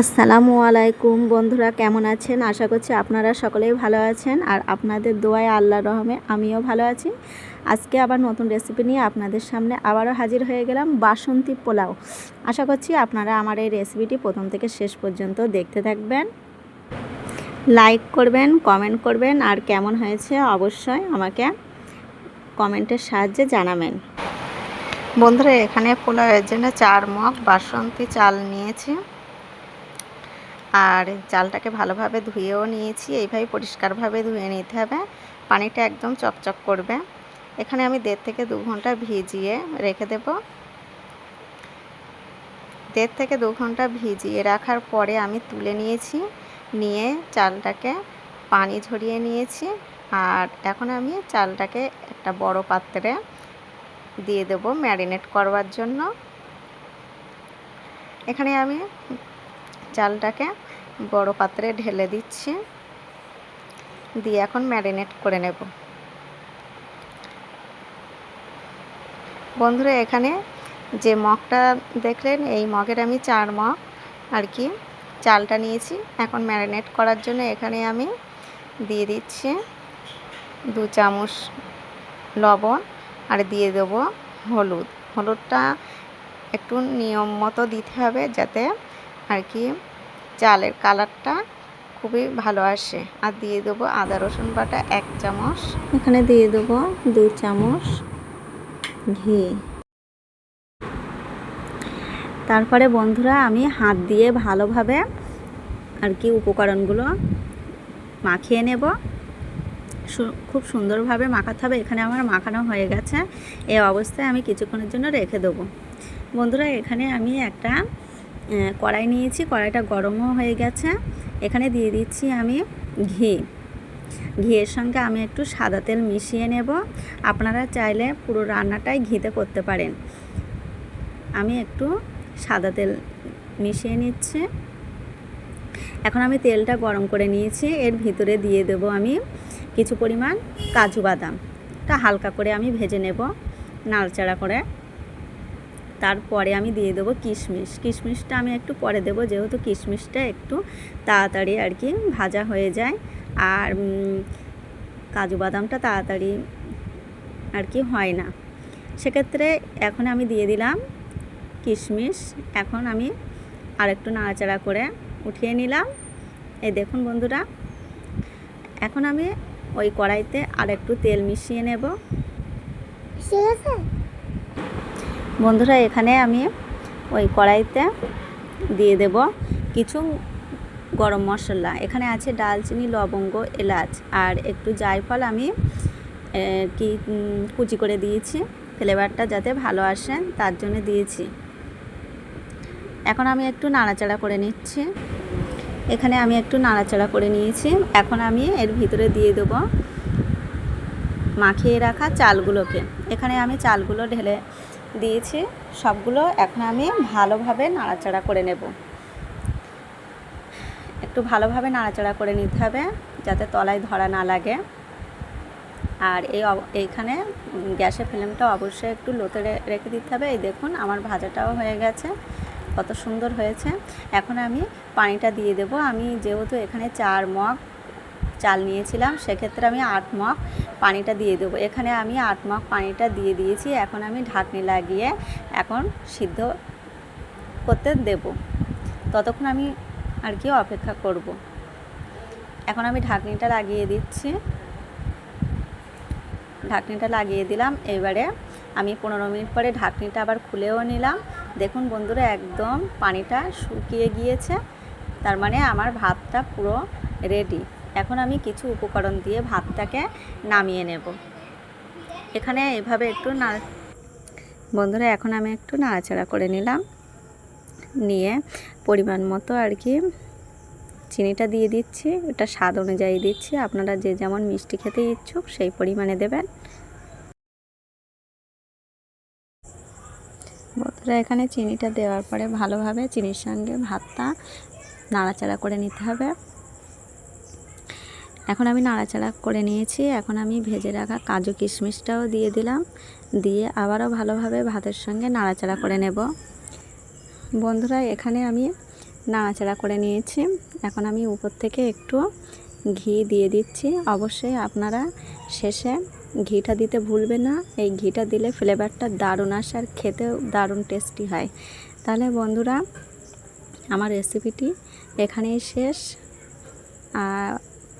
আসসালামু আলাইকুম বন্ধুরা, কেমন আছেন? আশা করছি আপনারা সকলেই ভালো আছেন আর আপনাদের দোয়ায় আল্লাহ রহমে আমিও ভালো আছি। আজকে আবার নতুন রেসিপি নিয়ে আপনাদের সামনে আবারও হাজির হয়ে গেলাম বাসন্তী পোলাও। আশা করছি আপনারা আমার এই রেসিপিটি প্রথম থেকে শেষ পর্যন্ত দেখতে থাকবেন। লাইক করবেন কমেন্ট করবেন আর কেমন হয়েছে অবশ্যই আমাকে কমেন্টের সাহায্যে জানাবেন। বন্ধুরা, এখানে পোলাওয়ের জন্য চার মগ বাসন্তী চাল নিয়েছি। আর চালটাকে ভালোভাবে ধুয়েও নিয়েছি। এইভাবে পরিষ্কারভাবে ধুয়ে নিতে হবে। পানিটা একদম চকচক করবে। এখানে আমি দেড় থেকে দু ঘণ্টা ভিজিয়ে রেখে দেব। দেড় থেকে দু ঘণ্টা ভিজিয়ে রাখার পরে আমি তুলে নিয়েছি। নিয়ে চালটাকে পানি ঝরিয়ে নিয়েছি। আর এখন আমি চালটাকে একটা বড় পাত্রে দিয়ে দেব ম্যারিনেট করবার জন্য। এখানে আমি চালটাকে বড় পাত্রে ঢেলে দিচ্ছি। দিয়ে এখন ম্যারিনেট করে নেব। বন্ধুরা, এখানে যে মগটা দেখলেন, এই মগের আমি চার মগ আর কি চালটা নিয়েছি। এখন ম্যারিনেট করার জন্য এখানে আমি দিয়ে দিচ্ছি দু চামচ লবণ আর দিয়ে দেবো হলুদ। হলুদটা একটু নিয়ম মতো দিতে হবে যাতে আর কি চালের কালারটা খুবই ভালো আসে। আর দিয়ে দেবো আদা, রসুন বাটা এক চামচ। এখানে দিয়ে দেবো দু চামচ ঘি। তারপরে বন্ধুরা আমি হাত দিয়ে ভালোভাবে আর কি উপকরণগুলো মাখিয়ে নেব। খুব সুন্দরভাবে মাখাতে হবে। এখানে আমার মাখানো হয়ে গেছে। এই অবস্থায় আমি কিছুক্ষণের জন্য রেখে দেবো। বন্ধুরা, এখানে আমি একটা কড়াই নিয়েছি, কড়াইটা গরমও হয়ে গেছে। এখানে দিয়ে দিচ্ছি আমি ঘি। ঘিয়ের সঙ্গে আমি একটু সাদা তেল মিশিয়ে নেব। আপনারা চাইলে পুরো রান্নাটাই ঘিতে করতে পারেন। আমি একটু সাদা তেল মিশিয়ে নিচ্ছি। এখন আমি তেলটা গরম করে নিয়েছি। এর ভিতরে দিয়ে দেব আমি কিছু পরিমাণ কাজু বাদাম। হালকা করে আমি ভেজে নেব, নাড়চাড়া করে। তারপরে আমি দিয়ে দেবো কিশমিশ। কিশমিশটা আমি একটু পরে দেবো, যেহেতু কিশমিশটা একটু তাড়াতাড়ি আর কি ভাজা হয়ে যায়। আর কাজু বাদামটা তাড়াতাড়ি আর কি হয় না। সেক্ষেত্রে এখন আমি দিয়ে দিলাম কিশমিশ। এখন আমি আর একটু নাড়াচাড়া করে উঠিয়ে নিলাম। এই দেখুন বন্ধুরা, এখন আমি ওই কড়াইতে আর একটু তেল মিশিয়ে নেব। ঠিক আছে? বন্ধুরা, এখানে আমি ওই কড়াইতে দিয়ে দেব কিছু গরম মশলা। এখানে আছে ডালচিনি, লবঙ্গ, এলাচ, আর একটু জায়ফল আমি কি কুচি করে দিয়েছি। ফ্লেভারটা যাতে ভালো আসে, তার জন্য দিয়েছি। এখন আমি একটু নাড়াচাড়া করে নিচ্ছি। এখানে আমি একটু নাড়াচাড়া করে নিয়েছি। এখন আমি এর ভিতরে দিয়ে দেবো মাখিয়ে রাখা চালগুলোকে। এখানে আমি চালগুলো ঢেলে দিয়েছি, সবগুলো এখন আমি ভালোভাবে নাড়াচাড়া করে নেব। একটু ভালোভাবে নাড়াচাড়া করে নিতে হবে যাতে তলায় ধরা না লাগে। আর এই এইখানে গ্যাসের ফ্লেমটা অবশ্যই একটু লোতে রেখে দিতে হবে। এই দেখুন, আমার ভাজাটাও হয়ে গেছে, কত সুন্দর হয়েছে। এখন আমি পানিটা দিয়ে দেব। আমি যেহেতু এখানে চার মগ চাল নিয়েছিলাম, সেক্ষেত্রে আমি আট মগ পানিটা দিয়ে দেবো। এখানে আমি আট মাখ পানিটা দিয়ে দিয়েছি। এখন আমি ঢাকনি লাগিয়ে এখন সিদ্ধ করতে দেব। ততক্ষণ আমি আর কি অপেক্ষা করব। এখন আমি ঢাকনিটা লাগিয়ে দিচ্ছি। ঢাকনিটা লাগিয়ে দিলাম। এবারে আমি পনেরো মিনিট পরে ঢাকনিটা আবার খুলেও নিলাম। দেখুন বন্ধুরা, একদম পানিটা শুকিয়ে গিয়েছে। তার মানে আমার ভাতটা পুরো রেডি এখন আমি কিছু উপকরণ দিয়ে ভাতটাকে নামিয়ে নেব। এখানে এভাবে একটু না, বন্ধুরা এখন আমি একটু নাড়াচাড়া করে নিলাম। নিয়ে পরিমাণ মতো আর কি চিনিটা দিয়ে দিচ্ছি এটা স্বাদ অনুযায়ী দিচ্ছি। আপনারা যে যেমন মিষ্টি খেতে ইচ্ছুক সেই পরিমাণে দেবেন। বন্ধুরা এখানে চিনিটা দেওয়ার পরে ভালোভাবে চিনির সঙ্গে ভাতটা নাড়াচাড়া করে নিতে হবে। এখন আমি নাড়াচাড়া করে নিয়েছি। এখন আমি ভেজে রাখা কাজু কিশমিশটাও দিয়ে দিলাম। দিয়ে আবারও ভালোভাবে ভাতের সঙ্গে নাড়াচাড়া করে নেব। বন্ধুরা, এখানে আমি নাড়াচাড়া করে নিয়েছি। এখন আমি উপর থেকে একটু ঘি দিয়ে দিচ্ছি। অবশ্যই আপনারা শেষে ঘিটা দিতে ভুলবে না। এই ঘিটা দিলে ফ্লেভারটা দারুণ আসে আর খেতেও দারুণ টেস্টি হয়। তাহলে বন্ধুরা, আমার রেসিপিটি এখানেই শেষ। আর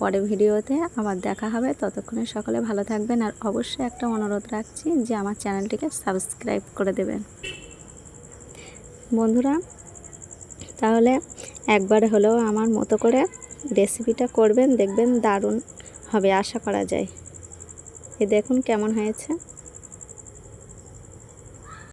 পরের ভিডিওতে আবার দেখা হবে। ততক্ষণে সকলে ভালো থাকবেন আর অবশ্যই একটা অনুরোধ রাখছি যে আমার চ্যানেলটিকে সাবস্ক্রাইব করে দেবেন। বন্ধুরা, তাহলে একবার হলেও আমার মতো করে রেসিপিটা করবেন, দেখবেন দারুণ হবে, আশা করা যায়। এ দেখুন কেমন হয়েছে।